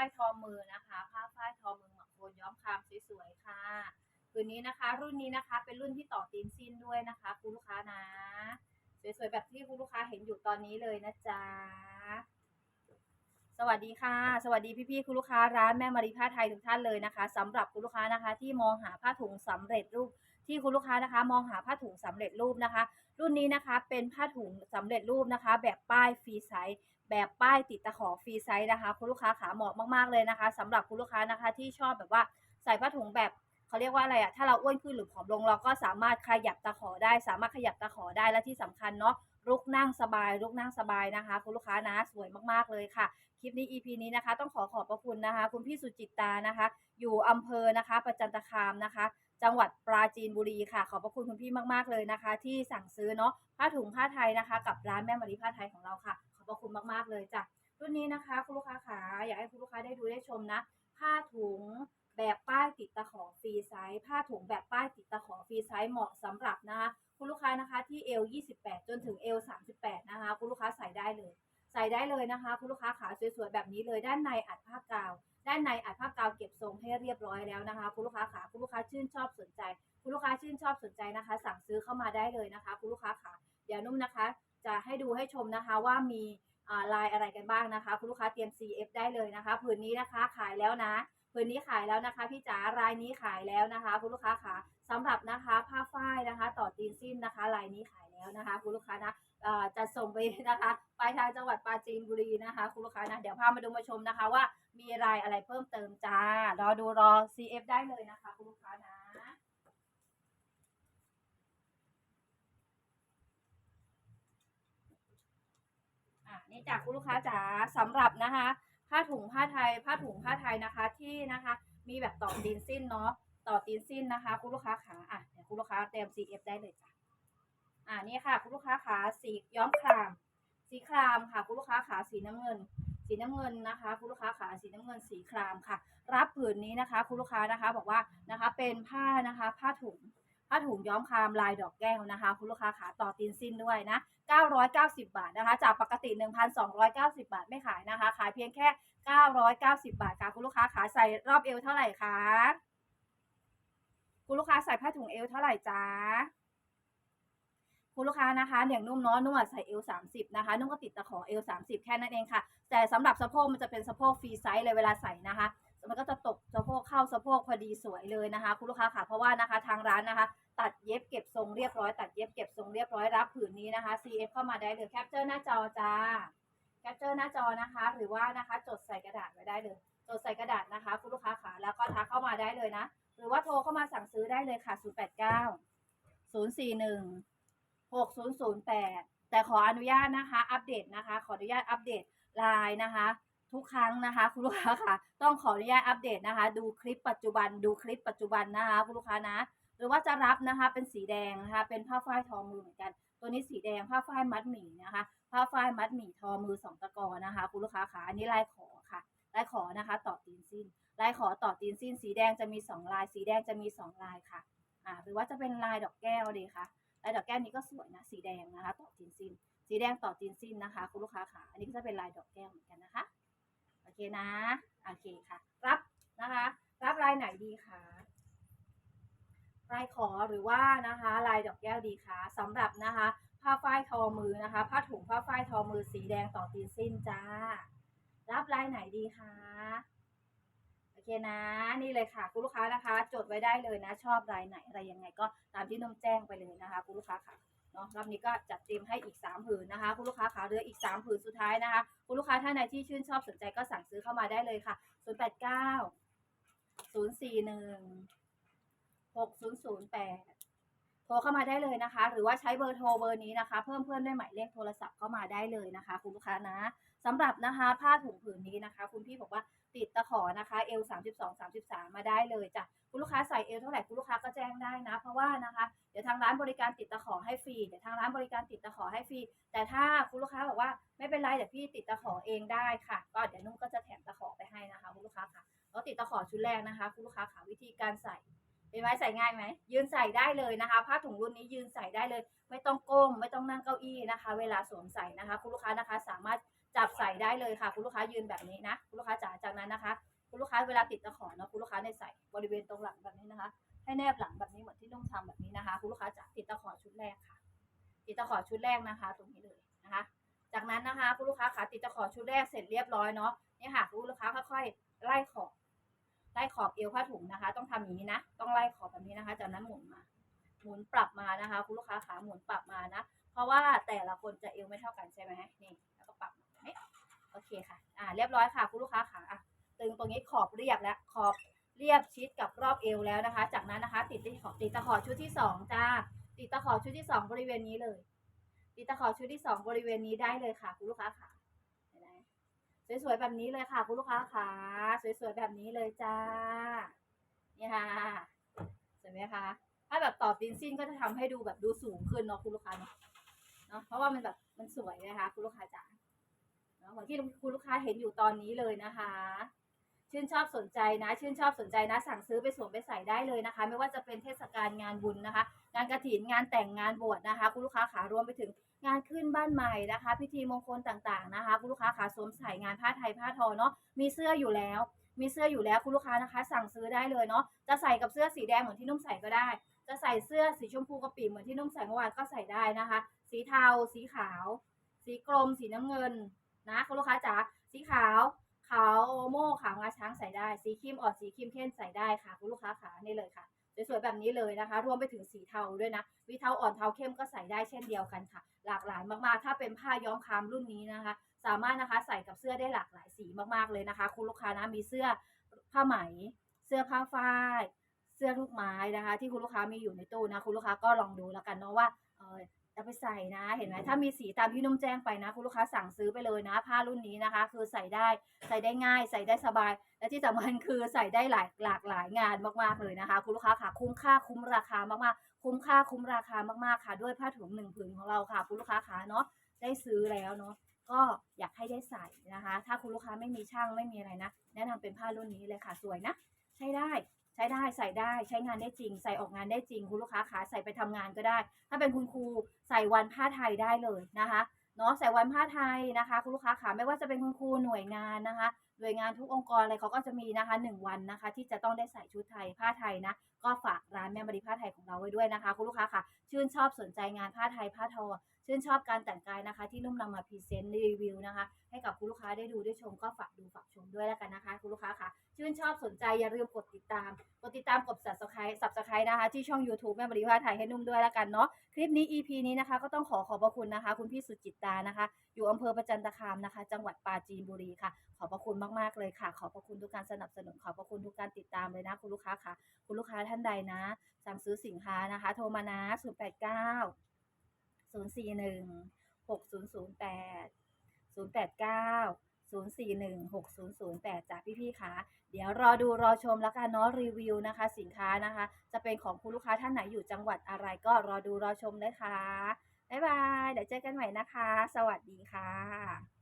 ายทอมือนะคะผ้าฝ้ายทอมือหมักโคนย้อมคามสวยๆค่ะคืนนี้นะคะ รุ่นนี้นะคะ เป็นรุ่นที่ต่อตีนสิ้นด้วยนะคะ คุณลูกค้านะ สวยๆแบบที่คุณลูกค้าเห็นอยู่ตอนนี้เลยนะจ๊ะสวัสดีค่ะ สวัสดีพี่ๆคุณลูกค้าร้านแม่มารีผ้าไทยทุกท่านเลยนะคะสำหรับคุณลูกค้านะคะ ที่มองหาผ้าถุงสำเร็จรูปที่คุณลูกค้านะคะ มองหาผ้าถุงสำเร็จรูปนะคะ รุ่นนี้นะคะเป็นผ้าถุงสำเร็จรูปนะคะ แบบป้ายฟรีไซส์ แบบป้ายติดตะขอฟรีไซส์นะคะ คุณลูกค้าขาเหมาะมากๆเลยนะคะสำหรับคุณลูกค้านะคะที่ชอบแบบว่าใส่ผ้าถุงแบบเขาเรียกว่าอะไรอะถ้าเราอ้วนขึ้นหรือผอมลงเราก็สามารถขยับตะขอได้ สามารถขยับตะขอได้และที่สำคัญเนาะลุกนั่งสบายลุกนั่งสบายนะคะ คุณลูกค้านะสวยมากๆเลยค่ะ คลิปนี้ EP นี้นะคะ ต้องขอขอบพระคุณนะคะ คุณพี่สุจิตตานะคะ อยู่อำเภอนะคะ ประจันตคามนะคะ จังหวัดปราจีนบุรีค่ะ ขอบพระคุณคุณพี่มากๆเลยนะคะ ที่สั่งซื้อเนาะผ้าถุงผ้าไทยนะคะ กับร้านแม่มารีผ้าไทยของเราค่ะ ระคุณมากๆเลยจ้ะรุ่นนี้นะคะคุณลูกค้าขาอยากให้คุณลูกค้าได้ดูได้ชมนะ ผ้าถุงแบบป้ายติดตะขอฟรีไซส์ผ้าถุงแบบป้ายติดตะขอฟรีไซส์เหมาะสำหรับนะคะคุณลูกค้านะคะที่เอล28 จนถึงเอล38 นะคะ คุณลูกค้าใส่ได้เลย ใส่ได้เลยนะคะ คุณลูกค้าขาสวยๆแบบนี้เลยด้านในอัดผ้ากาว ด้านในอัดผ้ากาวเก็บทรงให้เรียบร้อยแล้วนะคะ คุณลูกค้าขาคุณลูกค้าชื่นชอบสนใจ คุณลูกค้าชื่นชอบสนใจนะคะ สั่งซื้อเข้ามาได้เลยนะคะ คุณลูกค้าขาเดี๋ยวนุ่มนะคะ จะให้ดูให้ชมนะคะว่ามีลายอะไรกันบ้างนะคะ คุณลูกค้าเตรียม CF ได้เลยนะคะผืนนี้นะคะขายแล้วนะผืนนี้ขายแล้วนะคะ พี่จ๋ารายนี้ขายแล้วนะคะ คุณลูกค้าขาสำหรับนะคะผ้าฝ้ายนะคะ ต่อตีนสิ้นนะคะ ลายนี้ขายแล้วนะคะ คุณลูกค้านะจะส่งไปนะคะไปทางจังหวัดปราจีนบุรีนะคะ คุณลูกค้านะเดี๋ยวพามาดูมาชมนะคะว่ามีรายอะไรเพิ่มเติมจ้ารอดูรอ CF ได้เลยนะคะ คุณลูกค้านะ อะ นี่จากคุณลูกค้าจ๋าสำหรับนะคะ ผ้าถุงผ้าไทย ผ้าถุงผ้าไทยนะคะที่นะคะ มีแบบต่อตีนสิ้นเนาะต่อตีนสิ้นนะคะ คุณลูกค้าขาอะเดี๋ยวคุณลูกค้าเตรียม CF ได้เลยจ้ะอ่านี่ค่ะ คุณลูกค้าขาสีย้อมคราม สีครามค่ะ คุณลูกค้าขาสีน้ำเงิน สีน้ำเงินนะคะ คุณลูกค้าขาสีน้ำเงินสีครามค่ะ รับผืนนี้นะคะ คุณลูกค้านะคะ บอกว่านะคะเป็นผ้านะคะ ผ้าถุง ผ้าถุงย้อมคามลายดอกแก้วนะคะ คุณลูกค้าขาต่อตีนสิ้นด้วยนะ 990 บาทนะคะ จากปกติ 1,290 บาทไม่ขายนะคะ ขายเพียงแค่ 990 บาทค่ะคุณลูกค้าขาใส่รอบเอวเท่าไหร่คะคุณลูกค้าใส่ผ้าถุงเอวเท่าไหร่จ๊ะคุณลูกค้านะคะอย่างนุ่มเนาะนุ่มใส่เอลสามสิบนะคะนุ่มก็ติดตะขอเอลสามสิบแค่นั้นเองค่ะ แต่สำหรับสะโพกมันจะเป็นสะโพกฟรีไซส์เลยเวลาใส่นะคะ มันก็จะตกสะโพกเข้าสะโพกพอดีสวยเลยนะคะ คุณลูกค้าค่ะเพราะว่านะคะทางร้านนะคะ ตัดเย็บเก็บทรงเรียบร้อยตัดเย็บเก็บทรงเรียบร้อยรับผืนนี้นะคะ CF เข้ามาได้เลยแคปเจอร์หน้าจอจ้าแคปเจอร์หน้าจอนะคะ หรือว่านะคะ จดใส่กระดาษไว้ได้เลย จดใส่กระดาษนะคะ คุณลูกค้าค่ะแล้วก็ทักเข้ามาได้เลยนะ หรือว่าโทรเข้ามาสั่งซื้อได้เลยค่ะ 089 041 6008 แต่ขออนุญาตนะคะ อัปเดตนะคะ ขออนุญาตอัปเดตไลน์นะคะ ทุกครั้งนะคะคุณลูกค้าค่ะ ต้องขออนุญาตอัปเดตนะคะ ดูคลิปปัจจุบันดูคลิปปัจจุบันนะคะคุณลูกค้านะ หรือว่าจะรับนะคะเป็นสีแดงนะคะ เป็นผ้าฝ้ายทอมือเหมือนกัน ตัวนี้สีแดงผ้าฝ้ายมัดหมี่นะคะ ผ้าฝ้ายมัดหมี่ทอมือสองตะกอนะคะคุณลูกค้าค่ะอันนี้ลายขอค่ะลายขอนะคะ ต่อตีนสิ้นลายขอต่อตีนสิ้น สีแดงจะมีสองลาย สีแดงจะมีสองลายค่ะอ่าหรือว่าจะเป็นลายดอกแก้วดีค่ะลายดอกแก้วนี้ก็สวยนะสีแดงนะคะ ต่อตีนสิ้น สีแดงต่อตีนสิ้นนะคะ คุณลูกค้าค่ะอันนี้ก็จะเป็นลายดอกแก้วเหมือนกันนะคะ อเคนะ โอเคค่ะ รับนะคะ รับลายไหนดีคะลายขอหรือว่านะคะลายดอกแก้วดีคะสำหรับนะคะ ผ้าฝ้ายทอมือนะคะ ผ้าถุงผ้าฝ้ายทอมือสีแดงต่อตีนสิ้นจ้า รับลายไหนดีคะโอเคนะ นี่เลยค่ะคุณลูกค้านะคะ จดไว้ได้เลยนะ ชอบลายไหนอะไรยังไงก็ตามที่นมแจ้งไปเลยนะคะคุณลูกค้าค่ะ เนาะรอบนี้ก็จัดเต็มให้อีก3ผืนนะคะ คุณลูกค้าขาเหลืออีก3ผืนสุดท้ายนะคะ คุณลูกค้าท่านใดที่ชื่นชอบสนใจก็สั่งซื้อเข้ามาได้เลยค่ะ 089 041 6008 โทรเข้ามาได้เลยนะคะ หรือว่าใช้เบอร์โทรเบอร์นี้นะคะ เพิ่มเพื่อนด้วยหมายเลขโทรศัพท์เข้ามาได้เลยนะคะ คุณลูกค้านะสำหรับนะคะผ้าถุงผืนนี้นะคะ คุณพี่บอกว่า อนะคะเอล32 33มาได้เลยจ้ะคุณลูกค้าใส่เอลเท่าไหร่คุณลูกค้าก็แจ้งได้นะ เพราะว่านะคะเดี๋ยวทางร้านบริการติดตะขอให้ฟรีเดี๋ยวทางร้านบริการติดตะขอให้ฟรีแต่ถ้าคุณลูกค้าบอกว่าไม่เป็นไรเดี๋ยวพี่ติดตะขอเองได้ค่ะ ก็เดี๋ยวนุ่มก็จะแถมตะขอไปให้นะคะคุณลูกค้าค่ะแล้วติดตะขอชุดแรกนะคะ คุณลูกค้าค่ะวิธีการใส่เป็นไหมใส่ง่ายไหมยืนใส่ได้เลยนะคะ ผ้าถุงรุ่นนี้ยืนใส่ได้เลย ไม่ต้องก้มไม่ต้องนั่งเก้าอี้นะคะ เวลาสวมใส่นะคะ คุณลูกค้านะคะสามารถจับใส่ได้เลยค่ะ คุณลูกค้ายืนแบบนี้นะ คุณลูกค้าจ๋าจากนั้นนะคะ คุณลูกค้าเวลาติดตะขอเนาะคุณลูกค้าในใส่บริเวณตรงหลังแบบนี้นะคะ ให้แนบหลังแบบนี้เหมือนที่นุ่มทำแบบนี้นะคะ คุณลูกค้าจ๋าติดตะขอชุดแรกค่ะ ติดตะขอชุดแรกนะคะ ตรงนี้เลยนะคะ จากนั้นนะคะคุณลูกค้าขาติดตะขอชุดแรกเสร็จเรียบร้อยเนาะเนี่ยค่ะคุณลูกค้าค่อยๆไล่ขอบไล่ขอบเอวผ้าถุงนะคะ ต้องทำอย่างนี้นะ ต้องไล่ขอบแบบนี้นะคะ จากนั้นหมุนมาหมุนปรับมานะคะ คุณลูกค้าขาหมุนปรับมานะ เพราะว่าแต่ละคนจะเอวไม่เท่ากันใช่ไหมนี่แล้วก็ปรับโอเคค่ะ อ่า เรียบร้อยค่ะ คุณลูกค้าขาอะ ตึงตรงนี้ขอบเรียบแล้วขอบเรียบชิดกับรอบเอวแล้วนะคะ จากนั้นนะคะ ติดที่ขอบติดตะขอชุดที่สองจ้า ติดตะขอชุดที่สองบริเวณนี้เลย ติดตะขอชุดที่สองบริเวณนี้ได้เลยค่ะคุณลูกค้าขาเห็นไหมสวยๆแบบนี้เลยค่ะคุณลูกค้าขาสวยๆแบบนี้เลยจ้านี่ค่ะสวยไหมคะถ้าแบบต่อตีนสิ้นก็จะทำให้ดูแบบดูสูงขึ้นเนาะคุณลูกค้าเนาะเนาะเพราะว่ามันแบบมันสวยนะคะ คุณลูกค้าจ๋าเนาะเหมือนที่คุณลูกค้าเห็นอยู่ตอนนี้เลยนะคะ ชื่นชอบสนใจนะ ชื่นชอบสนใจนะ สั่งซื้อไปสวมไปใส่ได้เลยนะคะ ไม่ว่าจะเป็นเทศกาลงานบุญนะคะ งานกระถินงานแต่งงานบวชนะคะ คุณลูกค้าขารวมไปถึงงานขึ้นบ้านใหม่นะคะ พิธีมงคลต่างๆนะคะ คุณลูกค้าขาสวมใส่งานผ้าไทยผ้าทอเนาะมีเสื้ออยู่แล้ว มีเสื้ออยู่แล้วคุณลูกค้านะคะ สั่งซื้อได้เลยเนาะจะใส่กับเสื้อสีแดงเหมือนที่นุ่มใส่ก็ได้ จะใส่เสื้อสีชมพูกระปิเหมือนที่นุ่มใส่เมื่อวานก็ใส่ได้นะคะ สีเทา สีขาว สีกรม สีน้ำเงินนะคุณลูกค้าจ๋าสีขาว ขาวโอโม่ขาวงาช้างใส่ได้ สีครีมอ่อนสีครีมเข้มใส่ได้ค่ะคุณลูกค้าขานี่เลยค่ะสวยๆแบบนี้เลยนะคะ รวมไปถึงสีเทาด้วยนะวิเทาอ่อนเทาเข้มก็ใส่ได้เช่นเดียวกันค่ะ หลากหลายมากๆ ถ้าเป็นผ้าย้อมคามรุ่นนี้นะคะ สามารถนะคะใส่กับเสื้อได้หลากหลายสีมากๆเลยนะคะ คุณลูกค้านะมีเสื้อผ้าไหม เสื้อผ้าฝ้ายเสื้อลูกไม้นะคะ ที่คุณลูกค้ามีอยู่ในตู้นะคุณลูกค้าก็ลองดูแล้วกันเนาะว่า เออจะไปใส่นะ เห็นไหมถ้ามีสีตามที่นุ่มแจ้งไปนะ คุณลูกค้าสั่งซื้อไปเลยนะ ผ้ารุ่นนี้นะคะ คือใส่ได้ใส่ได้ง่าย ใส่ได้สบาย และที่สำคัญคือใส่ได้หลายหลากหลายงานมากๆเลยนะคะ คุณลูกค้าค่ะคุ้มค่าคุ้มราคามากๆ คุ้มค่าคุ้มราคามากๆค่ะ ด้วยผ้าถุงหนึ่งผืนของเราค่ะ คุณลูกค้าค่ะเนาะได้ซื้อแล้วเนาะก็อยากให้ได้ใส่นะคะ ถ้าคุณลูกค้าไม่มีช่างไม่มีอะไรนะ แนะนำเป็นผ้ารุ่นนี้เลยค่ะสวยนะ ใช้ได้ ช้ได้ใส่ได้ใช้งานได้จริง ใส่ออกงานได้จริง คุณลูกค้าขาใส่ไปทำงานก็ได้ ถ้าเป็นคุณครูใส่วันผ้าไทยได้เลยนะคะเนาะใส่วันผ้าไทยนะคะ คุณลูกค้าขาไม่ว่าจะเป็นคุณครูหน่วยงานนะคะหน่วยงานทุกองค์กรอะไรเขาก็จะมีนะคะหนึ่งวันนะคะ ที่จะต้องได้ใส่ชุดไทยผ้าไทยนะก็ฝากร้านแม่มารีผ้าไทยของเราไว้ด้วยนะคะ คุณลูกค้าค่ะ ชื่นชอบสนใจงานผ้าไทยผ้าทอ ชื่นชอบการแต่งกายนะคะ ที่นุ่มนำมาพรีเซนต์รีวิวนะคะ ให้กับคุณลูกค้าได้ดูได้ชมก็ฝากดูฝากชมด้วยแล้วกันนะคะ คุณลูกค้าค่ะ ชื่นชอบสนใจอย่าลืมกดติดตาม กดติดตามกด subscribe subscribe นะคะ ที่ช่อง YouTube แม่บริพาไทยให้นุ่มด้วยแล้วกันเนาะคลิปนี้ EP นี้นะคะ ก็ต้องขอขอบพระคุณนะคะ คุณพี่สุจิตตานะคะ อยู่อำเภอประจันตคามนะคะ จังหวัดปราจีนบุรีค่ะ ขอบพระคุณมากๆเลยค่ะ ขอบพระคุณทุกการสนับสนุนขอบพระคุณทุกการติดตามเลยนะ คุณลูกค้าค่ะ คุณลูกค้าท่านใดนะ สั่งซื้อสินค้านะคะ โทรมานะ089 041 6008 089 041 6008จากพี่ๆค่ะเดี๋ยวรอดูรอชมแล้วกันเนาะรีวิวนะคะ สินค้านะคะ จะเป็นของคุณลูกค้าท่านไหนอยู่จังหวัดอะไรก็รอดูรอชมเลยค่ะบ๊ายบายเดี๋ยวเจอกันใหม่นะคะ สวัสดีค่ะ